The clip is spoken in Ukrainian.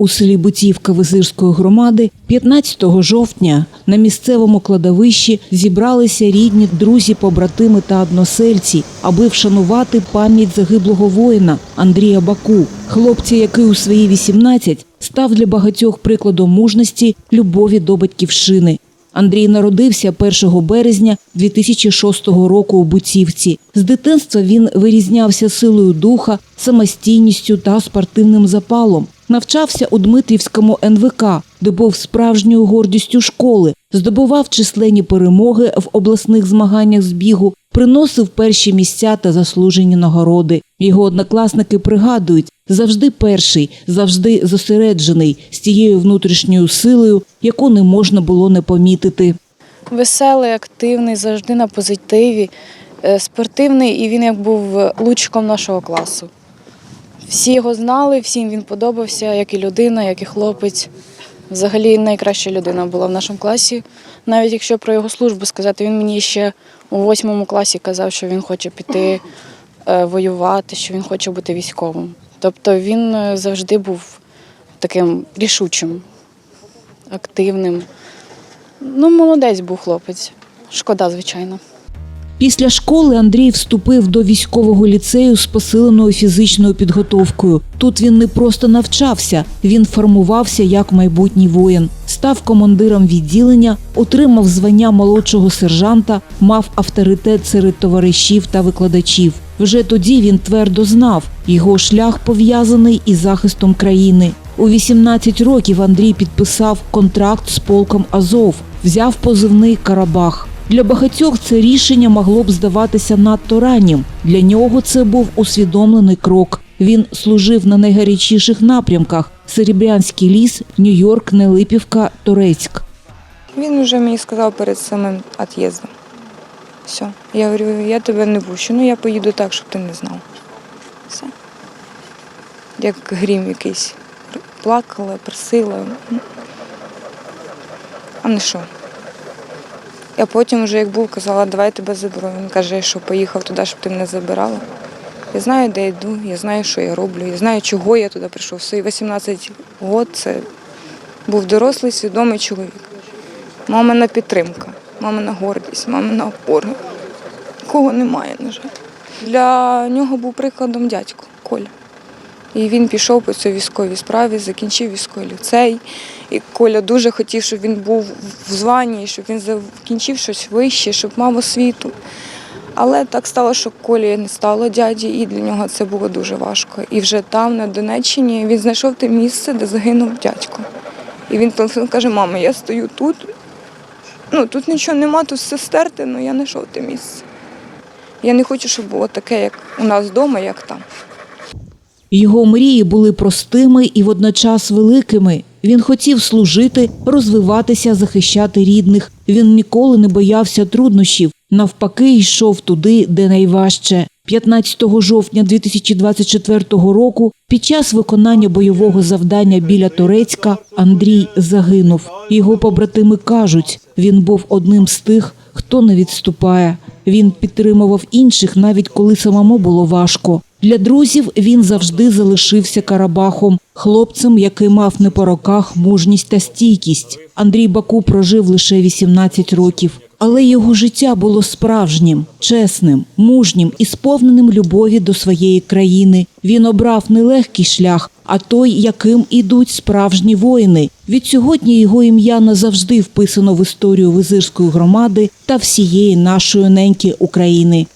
У селі Бутівка Визирської громади 15 жовтня на місцевому кладовищі зібралися рідні, друзі, побратими та односельці, аби вшанувати пам'ять загиблого воїна Андрія Баку, хлопця, який у свої 18 став для багатьох прикладом мужності, любові до батьківщини. Андрій народився 1 березня 2006 року у Буцівці. З дитинства він вирізнявся силою духа, самостійністю та спортивним запалом. Навчався у Дмитрівському НВК, де був справжньою гордістю школи, здобував численні перемоги в обласних змаганнях з бігу, приносив перші місця та заслужені нагороди. Його однокласники пригадують, завжди перший, завжди зосереджений з тією внутрішньою силою, яку не можна було не помітити. Веселий, активний, завжди на позитиві, е, спортивний, і він як був лучиком нашого класу. Всі його знали, всім він подобався, як і людина, як і хлопець. Взагалі найкраща людина була в нашому класі. Навіть якщо про його службу сказати, він мені ще у восьмому класі казав, що він хоче піти е, воювати, що він хоче бути військовим. Тобто він е, завжди був таким рішучим, активним. Ну, молодець був хлопець. Шкода, звичайно. Після школи Андрій вступив до військового ліцею з посиленою фізичною підготовкою. Тут він не просто навчався, він формувався як майбутній воїн. Став командиром відділення, отримав звання молодшого сержанта, мав авторитет серед товаришів та викладачів. Вже тоді він твердо знав, його шлях пов'язаний із захистом країни. У 18 років Андрій підписав контракт з полком Азов, взяв позивний Карабах. Для багатьох це рішення могло б здаватися надто раннім. Для нього це був усвідомлений крок. Він служив на найгарячіших напрямках: Серебрянський ліс, Нью-Йорк, Нелипівка, Торецьк. Він вже мені сказав перед самим від'їздом. Все. Я говорю, я тебе не пущу, ну я поїду так, щоб ти не знав. Все. Як грім якийсь. Плакала, просила. А не що? Я потім вже як був, казала, давай тебе заберу. Він каже, що поїхав туди, щоб ти мене забирала. Я знаю, де йду, я знаю, що я роблю, я знаю, чого я туди прийшов. В свої 18 років це був дорослий, свідомий чоловік. Мамина підтримка, мамина гордість, мамина опора. Кого немає, на жаль. Для нього був прикладом дядько Коля. І він пішов по цій військовій справі, закінчив військовий ліцей. І Коля дуже хотів, щоб він був в званні, щоб він закінчив щось вище, щоб мав освіту. Але так стало, що Колі не стало дяді, і для нього це було дуже важко. І вже там, на Донеччині, він знайшов те місце, де загинув дядько. І він телефонує, каже, мама, я стою тут. Ну, тут нічого нема, тут все стерте, але я знайшов те місце. Я не хочу, щоб було таке, як у нас вдома, як там. Його мрії були простими і водночас великими. Він хотів служити, розвиватися, захищати рідних. Він ніколи не боявся труднощів. Навпаки, йшов туди, де найважче. 15 жовтня 2024 року під час виконання бойового завдання біля Торецька Андрій загинув. Його побратими кажуть, він був одним з тих, хто не відступає. Він підтримував інших, навіть коли самому було важко. Для друзів він завжди залишився Карабахом, хлопцем, який мав не по роках мужність та стійкість. Андрій Баку прожив лише 18 років. Але його життя було справжнім, чесним, мужнім і сповненим любові до своєї країни. Він обрав не легкий шлях, а той, яким ідуть справжні воїни. Від сьогодні його ім'я назавжди вписано в історію визирської громади та всієї нашої неньки України.